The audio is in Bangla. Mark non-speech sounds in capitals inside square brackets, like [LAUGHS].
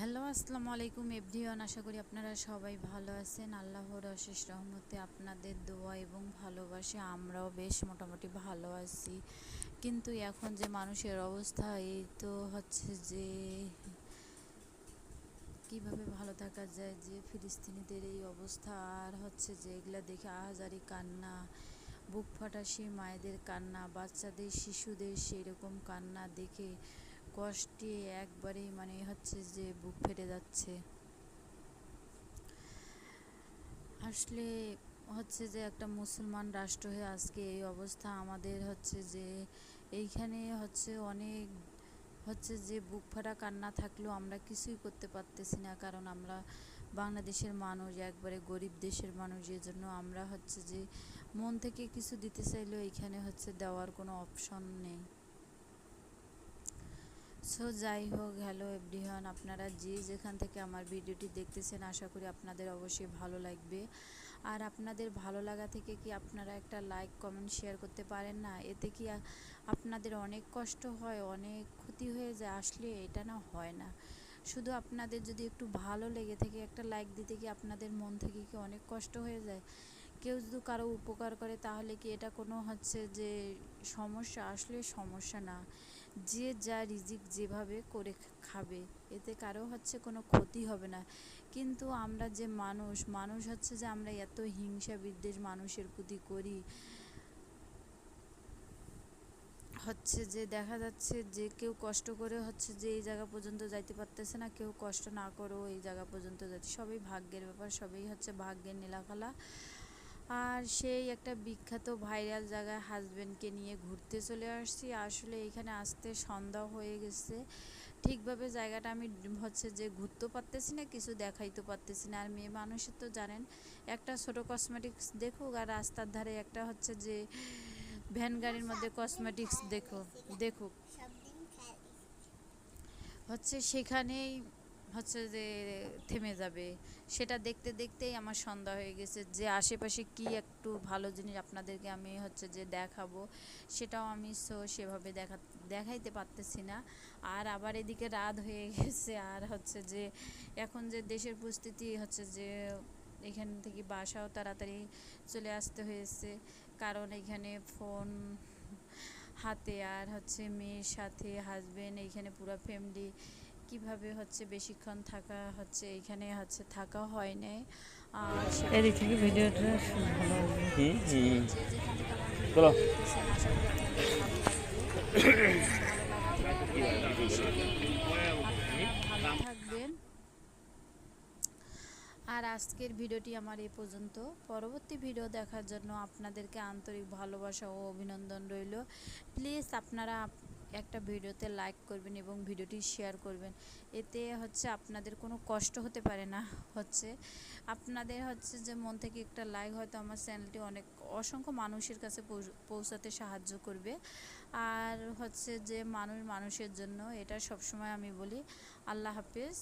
হ্যালো আসসালামু আলাইকুম এভরিওয়ান। আশা করি আপনারা সবাই ভালো আছেন। আল্লাহর অশেষ রহমতে আপনাদের দোয়া এবং ভালোবাসে আমরাও বেশ মোটামুটি ভালো আছি। কিন্তু এখন যে মানুষের অবস্থা, এই তো হচ্ছে যে কীভাবে ভালো থাকা যায়, যে ফিলিস্তিনিদের এই অবস্থা, আর হচ্ছে যে এগুলা দেখে আহাজারি কান্না, বুক ফাটা সেই মায়েদের কান্না, বাচ্চাদের, শিশুদের সেই রকম কান্না দেখে কষ্টে একবারেই মানে হচ্ছে যে বুক ফেটে যাচ্ছে। আসলে হচ্ছে যে একটা মুসলমান রাষ্ট্র হয়ে আজকে এই অবস্থা, আমাদের হচ্ছে যে এইখানে হচ্ছে অনেক হচ্ছে যে বুক ফাটা কান্না থাকলেও আমরা কিছুই করতে পারতেছি না, কারণ আমরা বাংলাদেশের মানুষ, একবারে গরিব দেশের মানুষ জন্য আমরা হচ্ছে যে মন থেকে কিছু দিতে চাইলেও এখানে হচ্ছে দেওয়ার কোনো অপশন নেই। সো যাই হোক হ্যালো এভরিওয়ান আপনারা যে যেখান থেকে আমার ভিডিওটি দেখতেছেন, আশা করি আপনাদের অবশ্যই ভালো লাগবে। আর আপনাদের ভালো লাগা থেকে কি আপনারা একটা লাইক কমেন্ট শেয়ার করতে পারেন না? এতে কি আপনাদের অনেক কষ্ট হয়, অনেক ক্ষতি হয়ে যায়? আসলে এটা না হয় না। শুধু আপনাদের যদি একটু ভালো লেগে থাকে, একটা লাইক দিতে কি আপনাদের মন থেকে কি অনেক কষ্ট হয়ে যায়? কেউ যদি কারও উপকার করে, তাহলে কি এটা কোনো হচ্ছে যে সমস্যা? আসলে সমস্যা না। যে যা রিজিক যেভাবে করে খাবে, এতে কারও হচ্ছে কোনো ক্ষতি হবে না। কিন্তু আমরা যে মানুষ মানুষ হচ্ছে যে আমরা এত হিংসা বিদ্বেষ মানুষের প্রতি করি, হচ্ছে যে দেখা যাচ্ছে যে কেউ কষ্ট করে হচ্ছে যে এই জায়গা পর্যন্ত যাইতে পারতেছে না, কেউ কষ্ট না করেও এই জায়গা পর্যন্ত যাচ্ছে সবই ভাগ্যের ব্যাপার, সবই হচ্ছে ভাগ্যের নীলাখালা আর সেই একটা বিখ্যাত ভাইরাল জায়গায় হাজব্যান্ডকে নিয়ে ঘুরতে চলে আসছি। আসলে এখানে আসতে সন্ধ্যা হয়ে গেছে। ঠিকভাবে জায়গাটা আমি হচ্ছে যে ঘুরতেও পারতেছি না, কিছু দেখাইতে পারতেছি না। আর মেয়ে মানুষের তো জানেন, একটা ছোটো কসমেটিক্স দেখুক আর রাস্তার ধারে একটা হচ্ছে যে ভ্যান গাড়ির মধ্যে কসমেটিক্স দেখো, দেখুক। হচ্ছে সেখানেই হচ্ছে যে থেমে যাবে। সেটা দেখতে দেখতেই আমার সন্ধ্যা হয়ে গেছে যে আশেপাশে কি একটু ভালো জিনিস আপনাদেরকে আমি হচ্ছে যে দেখাবো। সেটাও আমি সো সেভাবে দেখা, দেখাইতে পারতেছি না। আর আবার এদিকে রাত হয়ে [LAUGHS] গেছে আর হচ্ছে যে এখন যে দেশের পরিস্থিতি হচ্ছে যে এখান থেকে বাসাও তাড়াতাড়ি চলে আসতে হয়েছে। কারণ এখানে ফোন হাতে আর হচ্ছে মেয়ের সাথে হাজবেন্ড এইখানে পুরো ফ্যামিলি কীভাবে হচ্ছে বেশিক্ষণ থাকা হচ্ছে এখানে হচ্ছে থাকা হয় নাই। আর এদিক থেকে ভিডিওটা ভালো হবে হুম হুম। যে যেখান থেকে আমার ভিডিও চলো। দেখতেছেন, আশা করি আপনারা ভালো থাকবেন। আর আজকের ভিডিওটি আমার এ পর্যন্ত। পরবর্তী ভিডিও দেখার জন্য আপনাদেরকে আন্তরিক ভালোবাসা ও অভিনন্দন রইল। প্লিজ আপনারা আপ- একটা ভিডিওতে লাইক করবেন এবং ভিডিওটি শেয়ার করবেন। এতে হচ্ছে আপনাদের কোনো কষ্ট হতে পারে না। হচ্ছে আপনাদের হচ্ছে যে মন থেকে একটা লাইক হয়তো আমার চ্যানেলটি অনেক, অসংখ্য মানুষের কাছে পৌঁছাতে সাহায্য করবে। আর হচ্ছে যে মানুষ, মানুষের জন্য এটা সবসময় আমি বলি, আল্লাহ হাফেজ।